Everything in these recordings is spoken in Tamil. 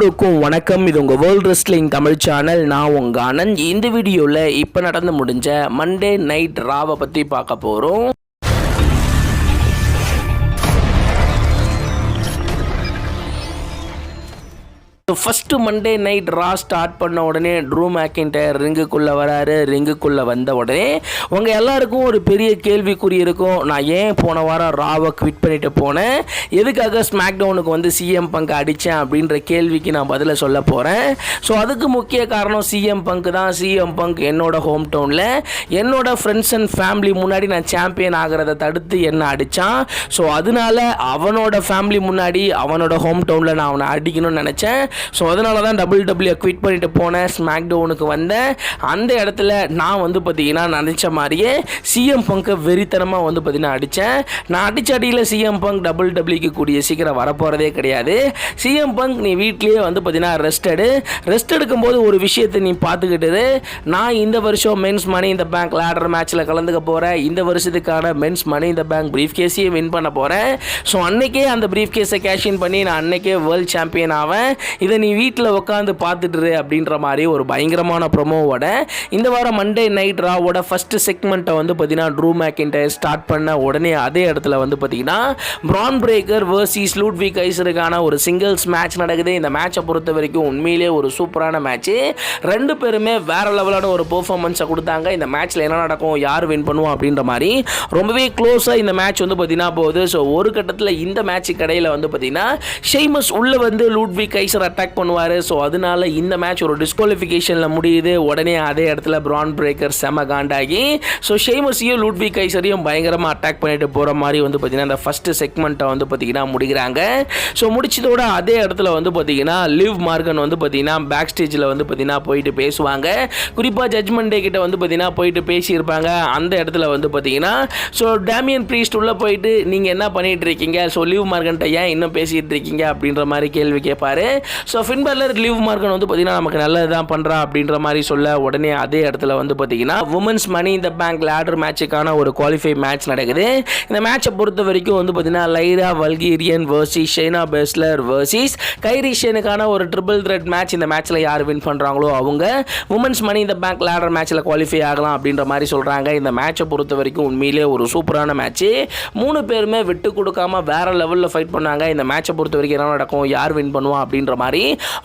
எல்லோருக்கும் வணக்கம். இது உங்கள் வேர்ல்ட் ரெஸ்லிங் தமிழ் சேனல் நான் உங்கள் ஆனந்த் இந்த வீடியோவில் இப்போ நடந்து முடிஞ்ச மண்டே நைட் ராவை பற்றி பார்க்க போகிறோம் first Monday night Raw start பண்ண உடனே ட்ரூ மேக்கின்டயர் ரிங்குக்குள்ளே வராரு. ரிங்குக்குள்ளே வந்த உடனே உங்கள் எல்லாருக்கும் ஒரு பெரிய கேள்விக்குறி இருக்கும். நான் ஏன் போன வாரம் ராவை குவிட் பண்ணிட்டு போனேன்? எதுக்காக ஸ்மாக் டவுனுக்கு வந்து சிஎம் பங்க் அடித்தேன் அப்படின்ற கேள்விக்கு நான் பதிலை சொல்ல போகிறேன் ஸோ அதுக்கு முக்கிய காரணம் சிஎம் பங்க் தான். சிஎம் பங்க் என்னோட ஹோம் டவுனில் என்னோட ஃப்ரெண்ட்ஸ் அண்ட் ஃபேமிலி முன்னாடி நான் சாம்பியன் ஆகிறத தடுத்து என்ன அடித்தான் ஸோ அதனால அவனோட ஃபேமிலி முன்னாடி அவனோட ஹோம் டவுனில் நான் அவனை அடிக்கணும்னு நினச்சேன். ஸோ அதனால தான் டபுள் டபிள்யூ குவிட் பண்ணிட்டு போனேன் ஸ்மாக் டவுனுக்கு வந்தேன். அந்த இடத்துல நான் வந்து பார்த்தீங்கன்னா நினச்ச மாதிரியே சிஎம் பங்கை வெறித்தனமாக வந்து பார்த்தீங்கன்னா அடித்தேன் நான் அடிச்ச அடியில் சிஎம் பங்க் டபுள் டபிள்யூக்கு கூடிய சீக்கிரம் வரப்போகிறதே கிடையாது. சிஎம் பங்க் நீ வீட்லேயே வந்து பார்த்தீங்கன்னா ரெஸ்ட் எடு. ரெஸ்ட் எடுக்கும்போது ஒரு விஷயத்தை நீ பார்த்துக்கிட்டு நான் இந்த வருஷம் மென்ஸ் மணி இந்த பேங்க் லேடர் மேட்ச்சில் கலந்துக்க போகிறேன் இந்த வருஷத்துக்கான மென்ஸ் மணி இந்த பேங்க் ப்ரீஃப் கேஸையும் வின் பண்ண போகிறேன் ஸோ அன்னைக்கே அந்த ப்ரீஃப் கேஸை கேஷின் பண்ணி நான் அன்னைக்கே வேர்ல்ட் சாம்பியன் ஆவேன். நீ வீட்டில் உட்காந்து பார்த்துட்டுரு அப்படின்ற மாதிரி ஒரு பயங்கரமான ப்ரொமோவோட இந்த வாரம் மண்டே நைட் ராவோட ஃபஸ்ட்டு செக்மெண்ட்டை வந்து பார்த்தீங்கன்னா ட்ரூ மேக்கின்டர் ஸ்டார்ட் பண்ண உடனே அதே இடத்துல வந்து பார்த்தீங்கன்னா பிரான் பிரேக்கர் வர்சஸ் லூட்வி கைசருக்கான ஒரு சிங்கிள்ஸ் மேட்ச் நடக்குது. இந்த மேட்சை பொறுத்த வரைக்கும் உண்மையிலேயே ஒரு சூப்பரான மேட்ச்சு ரெண்டு பேருமே வேற லெவலான ஒரு பெர்ஃபார்மன்ஸை கொடுத்தாங்க. இந்த மேட்ச்சில் என்ன நடக்கும் யார் வின் பண்ணுவோம் அப்படின்ற மாதிரி ரொம்பவே க்ளோஸாக இந்த மேட்ச் வந்து பார்த்தீங்கன்னா போகுது. ஸோ ஒரு கட்டத்தில் இந்த மேட்ச் கடையில் வந்து பார்த்தீங்கன்னா ஷெய்மஸ் உள்ளே வந்து லூட்வி கைசர் அட்டாக் பண்ணுவார். ஸோ அதனால இந்த மேட்ச் ஒரு டிஸ்குவாலிஃபிகேஷனில் முடியுது. உடனே அதே இடத்துல பிரான் பிரேக்கர் செம காண்டாகி ஸோ ஷேமஸையும் லூட்வி கைசரையும் பயங்கரமாக அட்டாக் பண்ணிட்டு போகிற மாதிரி வந்து பார்த்தீங்கன்னா அந்த ஃபஸ்ட்டு செக்மெண்ட்டை வந்து பார்த்தீங்கன்னா முடிக்கிறாங்க. ஸோ முடிச்சதோட அதே இடத்துல வந்து பார்த்தீங்கன்னா லிவ் மார்கன் வந்து பார்த்தீங்கன்னா பேக் ஸ்டேஜில் வந்து பார்த்தீங்கன்னா போயிட்டு பேசுவாங்க. குறிப்பாக ஜட்மெண்ட் டே கிட்ட வந்து பார்த்தீங்கன்னா போயிட்டு பேசியிருப்பாங்க. அந்த இடத்துல வந்து பார்த்தீங்கன்னா ஸோ டேமியன் ப்ரீஸ்ட் உள்ளே போயிட்டு நீங்கள் என்ன பண்ணிகிட்டு இருக்கீங்க? ஸோ லிவ் மார்கன்ட்ட ஏன் இன்னும் பேசிகிட்டு இருக்கீங்க? அப்படின்ற மாதிரி கேள்வி கேட்பாரு ஸோ ஃபின்பர்லர் லிவ் மார்க்கன் வந்து பார்த்தீங்கன்னா நமக்கு நல்லது தான் பண்ணுறா அப்படின்ற மாதிரி சொல்ல உடனே அதே இடத்துல வந்து பார்த்தீங்கன்னா உமன்ஸ் மணி இந்த பேங்க் லேடர் மேட்சுக்கான ஒரு குவாலிஃபை மேட்ச் நடக்குது. இந்த மேட்சை பொறுத்த வரைக்கும் வந்து பார்த்தீங்கன்னா Lyra Valkyria versus Shayna Baszler versus கைரிஷனுக்கான ஒரு ட்ரிபிள் த்ரெட் மேட்ச் இந்த மேட்ச்சில் யார் வின் பண்ணுறாங்களோ அவங்க உமன்ஸ் மணி இந்த பேங்க் லேடர் மேட்ச்சில் குவாலிஃபை ஆகலாம் அப்படின்ற மாதிரி சொல்கிறாங்க இந்த மேட்சை பொறுத்த வரைக்கும் உண்மையிலே ஒரு சூப்பரான மேட்ச்சு மூணு பேருமே விட்டு கொடுக்காம வேற லெவலில் ஃபைட் பண்ணாங்க. இந்த மேட்சை பொறுத்த வரைக்கும் என்ன நடக்கும்? யார் வின் பண்ணுவா அப்படின்ற மாதிரி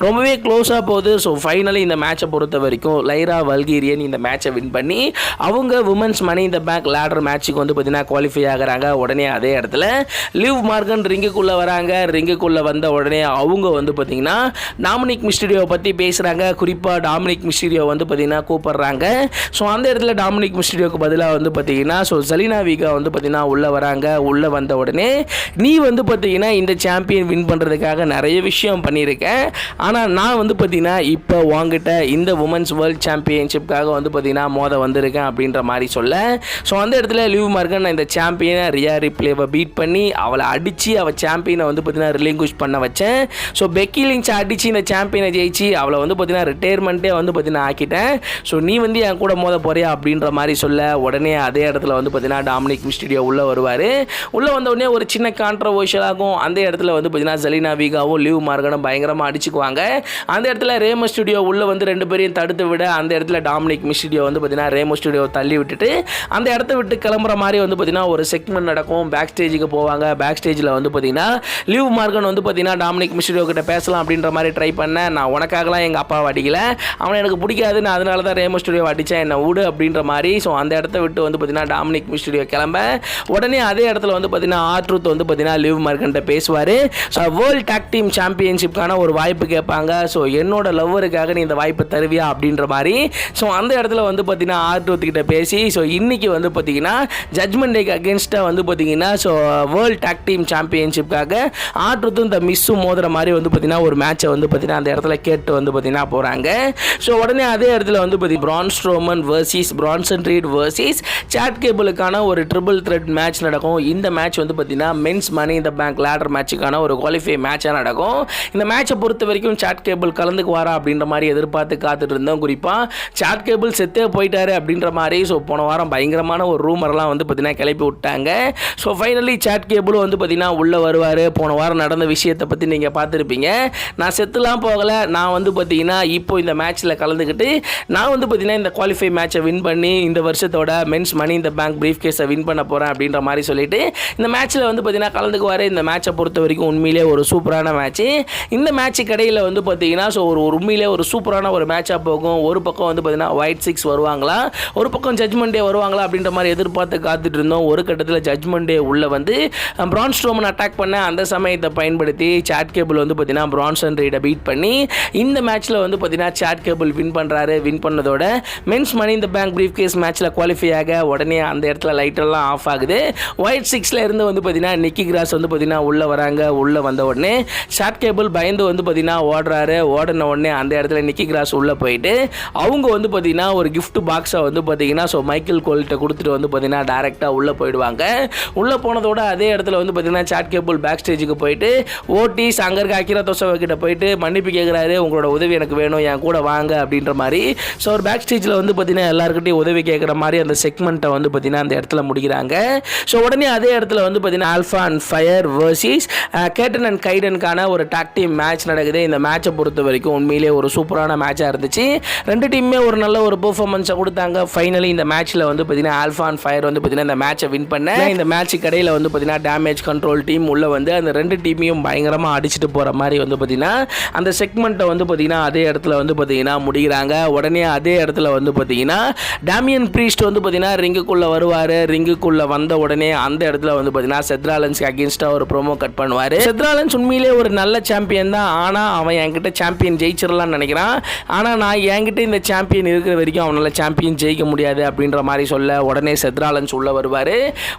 ரொம்பவே க்ளோஸாக போகுது. ஸோ ஃபைனலி இந்த மேட்சை பொறுத்த வரைக்கும் லைரா வல்கீரியன் இந்த மேட்சை வின் பண்ணி அவங்க உமன்ஸ் மணி இந்த பேங்க் லேடர் மேட்ச்சுக்கு வந்து பார்த்தீங்கன்னா குவாலிஃபை ஆகுறாங்க. உடனே அதே இடத்துல லிவ் மார்கன் ரிங்குக்குள்ளே வராங்க. ரிங்குக்குள்ளே வந்த உடனே அவங்க வந்து பார்த்தீங்கன்னா டாமினிக் மிஸ்டீரியோவை பற்றி பேசுகிறாங்க குறிப்பாக டாமினிக் மிஸ்டீரியோ வந்து பார்த்தீங்கன்னா கூப்பிட்றாங்க. ஸோ அந்த இடத்துல டாமினிக் மிஸ்டீரியோக்கு பதிலாக வந்து பார்த்தீங்கன்னா ஸோ ஜலினா வீகா வந்து பார்த்தீங்கன்னா உள்ளே வராங்க. உள்ளே வந்த உடனே நீ வந்து பார்த்தீங்கன்னா இந்த சாம்பியன் வின் பண்ணுறதுக்காக நிறைய விஷயம் ஆனால் நான் வந்து பார்த்திங்கன்னா இப்போ வாங்கிட்ட இந்த உமன்ஸ் வேர்ல்ட் சாம்பியன்ஷிப்காக வந்து பார்த்தீங்கன்னா மோத வந்திருக்கேன் அப்படின்ற மாதிரி சொல்ல. ஸோ அந்த இடத்துல லீவ் மார்க்கன் நான் இந்த சாம்பியனை ரியா ரிப்ளேவை பீட் பண்ணி அவளை அடித்து அவள் சாம்பியனை வந்து பார்த்தீங்கன்னா ரிலிங்குஷ் பண்ண வச்சேன். ஸோ பெக்கி லிங்ச் அடித்து இந்த சாம்பியனை ஜெயிச்சு அவளை வந்து பார்த்தீங்கன்னா ரிட்டையர்மெண்ட்டே வந்து பார்த்தீங்கன்னா ஆக்கிட்டேன். ஸோ நீ வந்து என் கூட மோத போறியா அப்படின்ற மாதிரி சொல்ல உடனே அதே இடத்துல வந்து பார்த்திங்கன்னா டாமினிக் மிஸ்டீரியோ உள்ளே வருவார். உள்ளே வந்த உடனே ஒரு சின்ன கான்ட்ரவர்ஷியலாகும் அந்த இடத்துல வந்து பார்த்தீங்கன்னா ஜெலினா வீகாவும் லீவ் மார்கனும் பயங்கரமாக அடிச்சுக்குவாங்க. அந்த இடத்துல ரேமோ ஸ்டுடியோ உள்ளே வந்து ரெண்டு பேரையும் தடுத்து விட அந்த இடத்துல டாமினிக் மிஸ்டீரியோ வந்து பார்த்தீங்கன்னா ரேமோ ஸ்டுடியோ தள்ளி விட்டுட்டு அந்த இடத்த விட்டு கிளம்புற மாதிரி வந்து பார்த்தீங்கன்னா ஒரு செக்மெண்ட் நடக்கும். பேக் ஸ்டேஜுக்கு போவாங்க. பேக் ஸ்டேஜில் வந்து பார்த்தீங்கன்னா லீவ் மார்கன் வந்து பார்த்தீங்கன்னா டாமினிக் மிஸ்டீரியோ கிட்ட பேசலாம் அப்படின்ற மாதிரி ட்ரை பண்ணேன் நான் உனக்காகலாம் எங்கள் அப்பாவை அடிக்கல. அவனை எனக்கு பிடிக்காது நான் அதனால தான் ரேமோ ஸ்டுடியோ அடித்தேன் என்னை விடு அப்படின்ற மாதிரி. ஸோ அந்த இடத்த விட்டு வந்து பார்த்தீங்கன்னா டாமினிக் மிஸ்டீரியோ கிளம்ப. உடனே அதே இடத்துல வந்து பார்த்தீங்கன்னா ஆர்ட்ரூத் வந்து பார்த்தீங்கன்னா லீவ் மார்கன்ட்ட பேசுவார். ஸோ வேர்ல்ட் டாக் டீம் சாம்பியன்ஷிப்கான ஒரு வாய்ப்பு கேட்பாங்க. ஸோ என்னோட லவ்வருக்காக நீ இந்த வாய்ப்பை தருவியா அப்படின்ற மாதிரி ஸோ அந்த இடத்துல வந்து பார்த்தீங்கன்னா ஆர்டூத்துக்கிட்ட பேசி ஸோ இன்றைக்கி வந்து பார்த்தீங்கன்னா ஜட்மெண்ட் டேக்கு அகேன்ஸ்டாக வந்து பார்த்தீங்கன்னா ஸோ வேர்ல்ட் டாக் டீம் சாம்பியன்ஷிப்காக ஆர்டூத்தும் இந்த மிஸ்ஸும் மோதுற மாதிரி வந்து பார்த்தீங்கன்னா ஒரு மேட்சை வந்து பார்த்தீங்கன்னா அந்த இடத்துல கேட்டு வந்து பார்த்தீங்கன்னா போகிறாங்க ஸோ உடனே அதே இடத்துல வந்து பார்த்தீங்கன்னா Braun Strowman versus Bronson Reed versus Chad கேபிளுக்கான ஒரு ட்ரிபிள் த்ரெட் மேட்ச் நடக்கும். இந்த மேட்ச் வந்து பார்த்தீங்கன்னா மென்ஸ் மணி இந்த பேங்க் லேடர் மேட்சுக்கான ஒரு குவாலிஃபை மேட்சாக நடக்கும். இந்த மேட்சை பொறுத்த வரைக்கும் சாட் கேபிள் கலந்துக்குவாரா அப்படின்ற மாதிரி எதிர்பார்த்து காத்துட்டு இருந்தோம். குறிப்பாக சாட் கேபிள் செத்தே போயிட்டாரு அப்படின்ற மாதிரி ஸோ போன வாரம் பயங்கரமான ஒரு ரூமர்லாம் வந்து பார்த்தீங்கன்னா கிளப்பி விட்டாங்க. ஸோ ஃபைனலி சாட் கேபிளும் வந்து பார்த்தீங்கன்னா உள்ளே வருவார். போன வாரம் நடந்த விஷயத்தை பற்றி நீங்கள் பார்த்துருப்பீங்க. நான் செத்துலாம் போகலை. நான் வந்து பார்த்தீங்கன்னா இப்போ இந்த மேட்ச்சில் கலந்துக்கிட்டு நான் வந்து பார்த்தீங்கன்னா இந்த குவாலிஃபை மேட்சை வின் பண்ணி இந்த வருஷத்தோட மென்ஸ் மணி இந்த பேங்க் ப்ரீஃப் கேஸை வின் பண்ண போகிறேன் அப்படின்ற மாதிரி சொல்லிட்டு இந்த மேட்ச்சில் வந்து பார்த்தீங்கன்னா கலந்துக்குவார். இந்த மேட்சை பொறுத்த வரைக்கும் உண்மையிலே ஒரு சூப்பரான மேட்ச்சு இந்த மேட்ச் கடையில் வந்து பார்த்தீங்கன்னா ஸோ ஒரு உண்மையிலே ஒரு சூப்பரான ஒரு மேட்சாக போகும். ஒரு பக்கம் வந்து பார்த்தீங்கன்னா ஒயிட் சிக்ஸ் வருவாங்களா? ஒரு பக்கம் ஜட்மெண்ட் டே வருவாங்களா? அப்படின்ற மாதிரி எதிர்பார்த்து காத்துட்டு இருந்தோம். ஒரு கட்டத்தில் ஜட்மெண்ட் டே உள்ள வந்து பிரான்ஸ் ஸ்டோமன் அட்டாக் பண்ண அந்த சமயத்தை பயன்படுத்தி சாட் கேபிள் வந்து பார்த்தீங்கன்னா பிரான்சன் ரீடை பீட் பண்ணி இந்த மேட்ச்சில் வந்து பார்த்தீங்கன்னா சாட் கேபிள் வின் பண்ணுறாரு வின் பண்ணதோட மென்ஸ் மணி இந்த பேங்க் பிரீஃப் கேஸ் மேட்ச்சில் குவாலிஃபை ஆக உடனே அந்த இடத்துல லைட்டெல்லாம் ஆஃப் ஆகுது. ஒயிட் சிக்ஸில் இருந்து வந்து பார்த்தீங்கன்னா நிக்கி கிராஸ் வந்து பார்த்தீங்கன்னா உள்ளே வராங்க. உள்ளே வந்த உடனே சாட் கேபிள் பயந்து வந்து பார்த்தீங்கன்னா ஓடுறாரு. ஓடின உடனே அந்த இடத்துல நிக்கி கிராஸ் உள்ளே போயிட்டு அவங்க வந்து பார்த்தீங்கன்னா ஒரு கிஃப்ட் பாக்ஸை வந்து பார்த்தீங்கன்னா ஸோ மைக்கேல் கோல்கிட்ட கொடுத்துட்டு வந்து பார்த்தீங்கன்னா டேரெக்டாக உள்ளே போயிடுவாங்க. உள்ளே போனதோட அதே இடத்துல வந்து பார்த்தீங்கன்னா சாட் கேபிள் பேக் ஸ்டேஜுக்கு போயிட்டு ஓட்டி அங்கே இருக்க அக்கிரா தோசை கிட்ட போயிட்டு மன்னிப்பு கேட்குறாரு உங்களோட உதவி எனக்கு வேணும் என் கூட வாங்க அப்படின்ற மாதிரி. ஸோ ஒரு பேக் ஸ்டேஜில் வந்து பார்த்தீங்கன்னா எல்லாருக்கிட்டையும் உதவி கேட்குற மாதிரி அந்த செக்மெண்ட்டை வந்து பார்த்தீங்கன்னா அந்த இடத்துல முடிக்கிறாங்க. ஸோ உடனே அதே இடத்துல வந்து பார்த்தீங்கன்னா Alba and Fyre versus Katana and கைடனுக்கான ஒரு டாக் டீம் மேட்ச் நடக்குது. இந்த மேட்சை பொறுத்த வரைக்கும் உண்மையிலே ஒரு சூப்பரான மேட்சாக இருந்துச்சு. ரெண்டு டீமுமே ஒரு நல்ல ஒரு பெர்ஃபார்மன்ஸை கொடுத்தாங்க. ஃபைனலி இந்த மேட்ச்சில் வந்து பார்த்தீங்கன்னா ஆல்ஃபா அண்ட் ஃபயர் வந்து பார்த்தீங்கன்னா இந்த மேட்சை வின் பண்ண. இந்த மேட்ச் கடையில் வந்து பார்த்தீங்கன்னா டேமேஜ் கண்ட்ரோல் டீம் உள்ள வந்து அந்த ரெண்டு டீமையும் பயங்கரமாக அடிச்சுட்டு போகிற மாதிரி வந்து பார்த்தீங்கன்னா அந்த செக்மெண்ட்டை வந்து பார்த்தீங்கன்னா அதே இடத்துல வந்து பார்த்தீங்கன்னா முடிகிறாங்க. உடனே அதே இடத்துல வந்து பார்த்தீங்கன்னா டேமியன் ப்ரீஸ்ட் வந்து பார்த்தீங்கன்னா ரிங்குக்குள்ளே வருவார். ரிங்குக்குள்ளே வந்த உடனே அந்த இடத்துல வந்து பார்த்தீங்கன்னா செத்ராலன்ஸ்க்கு அகேன்ஸ்டாக ஒரு ப்ரோமோ கட் பண்ணுவார். செத்ராலன்ஸ் உண்மையிலே ஒரு நல்ல சாம்பியன் தான். ஆனால் அவன் என்கிட்ட சாம்பியன் ஜெயிச்சிடலாம்னு நினைக்கிறான். ஆனால் நான் என்கிட்ட இந்த சாம்பியன் இருக்கிற வரைக்கும் அவனால் சாம்பியன் ஜெயிக்க முடியாது அப்படின்ற மாதிரி சொல்ல உடனே செத்ராலன்ஸ் உள்ளே வருவார்.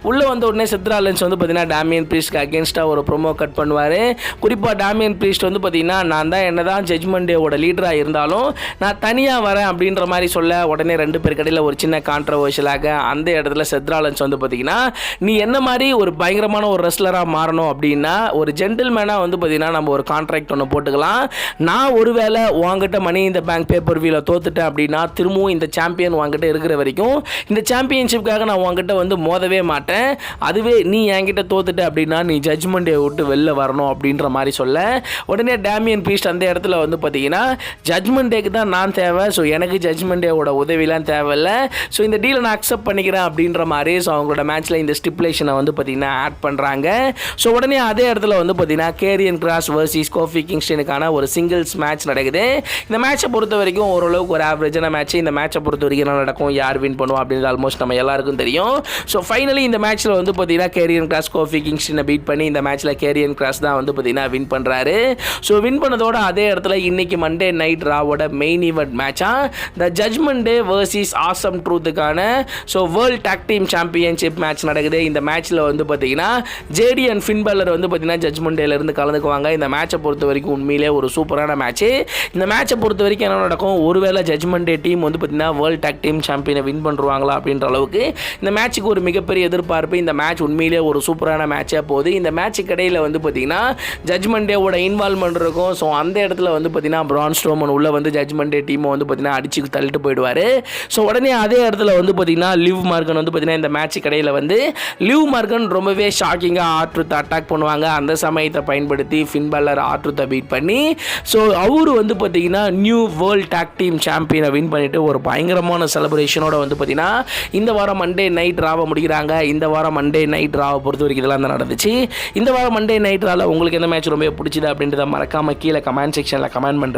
உள்ளே வந்த உடனே செத்ராலன்ஸ் வந்து பார்த்தீங்கன்னா டேமியன் ப்ரீஸ்ட்க்கு அகேன்ஸ்டாக ஒரு ப்ரோமோ கட் பண்ணுவார். குறிப்பாக டேமியன் ப்ரீஸ்ட் வந்து பார்த்தீங்கன்னா நான் தான் என்ன தான் ஜட்ஜ்மெண்ட் டேவோட லீடராக இருந்தாலும் நான் தனியாக வரேன் அப்படின்ற மாதிரி சொல்ல உடனே ரெண்டு பேர் கடையில் ஒரு சின்ன கான்ட்ரவர்ஷியலாக அந்த இடத்துல செத்ராலன்ஸ் வந்து பார்த்தீங்கன்னா நீ என்ன மாதிரி ஒரு பயங்கரமான ஒரு ரெஸ்லராக மாறணும் அப்படின்னா ஒரு ஜென்டில்மேனாக வந்து பார்த்தீங்கன்னா நம்ம ஒரு கான்ட்ராக்ட் ஒன்று போட்டுக்கலாம். நான் ஒருவேளை உங்ககிட்ட மணி இந்த பேங்க் பேப்பர் வியூவில் தோத்துட்டேன் அப்படின்னா திரும்பவும் இந்த சாம்பியன் உங்ககிட்ட இருக்கிற வரைக்கும் இந்த சாம்பியன்ஷிப்காக நான் உங்ககிட்ட வந்து மோதவே மாட்டேன். அதுவே நீ என்கிட்ட தோத்துட்ட அப்படின்னா நீ ஜட்ஜ்மெண்ட் விட்டு வெளில வரணும் அப்படின்ற மாதிரி சொல்ல. உடனே டேமியன் பீஸ்ட் அந்த இடத்துல வந்து பார்த்தீங்கன்னா ஜட்ஜ்மெண்ட் டேக்கு தான் நான் தேவை. ஸோ எனக்கு ஜட்ஜ்மெண்ட் டேவோட உதவிலாம் தேவையில்ல. ஸோ இந்த டீலை நான் அக்செப்ட் பண்ணிக்கிறேன் அப்படின்ற மாதிரி ஸோ அவங்களோட மேட்ச்சில் இந்த ஸ்டிப்புலேஷனை வந்து பார்த்தீங்கன்னா ஆட் பண்ணுறாங்க ஸோ உடனே அதே இடத்துல வந்து பார்த்தீங்கன்னா கேரியன் கிராஸ் வர்சிஸ் கோஃபி கிங்ஸ்டனுக்கான ஒரு சிங்கிள்ஸ் மேட்ச் நடக்குது. இந்த மேட்சை பொறுத்த வரைக்கும் ஓரளவுக்கு ஒரு ஆவரேஜான மேட்ச் இந்த மேட்சை பொறுத்த வரைக்கும் என்ன நடக்கும்? யார் வின் பண்ணுவோம் அப்படின்றது ஆல்மோஸ்ட் நம்ம எல்லாருக்கும் தெரியும். ஸோ ஃபைனலி இந்த மேட்ச்சில் வந்து பார்த்தீங்கன்னா கேரியன் கிராஸ் கோஃபி கிங்ஸ்டனை பீட் பண்ணி இந்த மேட்ச்சில் கேரியன் கிராஸ் தான் வந்து பார்த்தீங்கன்னா வின் பண்ணுறாரு ஸோ வின் பண்ணதோட அதே இடத்துல இன்னைக்கு மண்டே நைட் ராவோட மெயின் ஈவெண்ட் மேட்சா the Judgment Day versus Awesome ட்ரூத்துக்கான so world tag team championship match நடக்குது. இந்த மேட்ச்சில் வந்து பார்த்தீங்கன்னா ஜேடி அண்ட் ஃபின்பல்லர் வந்து பார்த்தீங்கன்னா ஜட்மெண்ட் டேலேருந்து கலந்துக்குவாங்க. இந்த மேட்சை பொறுத்த வரைக்கும் உண்மையிலே ஒரு சூப்பரான மேட்ச்சு இந்த மேட்சை பொறுத்த வரைக்கும் என்ன நடக்கும்? ஒருவேளை ஜட்மெண்ட் டே டீம் வந்து பார்த்தீங்கன்னா வேர்ல்ட் டாக் டீம் சாம்பியனை வின் பண்ணுவாங்களா அப்படின்ற அளவுக்கு இந்த மேட்ச்சுக்கு ஒரு மிகப்பெரிய எதிர்பார்ப்பு இந்த மேட்ச் உண்மையிலே ஒரு சூப்பரான மேட்சாக போகுது. இந்த மேட்ச்சுக்கு இடையில் வந்து பார்த்தீங்கன்னா ஜட்மெண்ட் டேவோட இன்வால்மெண்ட் இருக்கும். ஸோ அந்த இடத்துல வந்து பார்த்தீங்கன்னா பிரான் ஸ்டோமன் உள்ளே வந்து ஜட்மெண்ட் டே டீமை வந்து பார்த்தீங்கன்னா அடிச்சு தள்ளிட்டு போயிடுவார். ஸோ உடனே அதே இடத்துல வந்து பார்த்தீங்கன்னா லிவ் மார்கன் வந்து பார்த்திங்கன்னா இந்த மேட்ச் கடையில் வந்து லிவ் மார்கன் ரொம்பவே ஷாக்கிங்காக ஆற்றுத்தை அட்டாக் பண்ணுவாங்க. அந்த சமயத்தை பயன்படுத்தி ஃபின்பல்லர் ஆற்றுத்தை பீட் பண்ணி ஸோ அவரு வந்து பார்த்தீங்கன்னா நியூ வேர்ல்ட் டாக் டீம் சாம்பியனை வின் பண்ணிட்டு ஒரு பயங்கரமான செலிப்ரேஷனோட வந்து பார்த்தீங்கன்னா இந்த வாரம் மண்டே நைட் ராவை முடிக்கிறாங்க. இந்த வாரம் மண்டே நைட் ராவை பொறுத்த வரைக்கும் இதெல்லாம் தான் நடந்துச்சு. இந்த வாரம் மண்டே நைட் ராவில் உங்களுக்கு எந்த மேட்ச் ரொம்ப பிடிச்சது அப்படின்றத மறக்காம கீழே கமெண்ட் செக்ஷனில் கமெண்ட் பண்ணுறேன்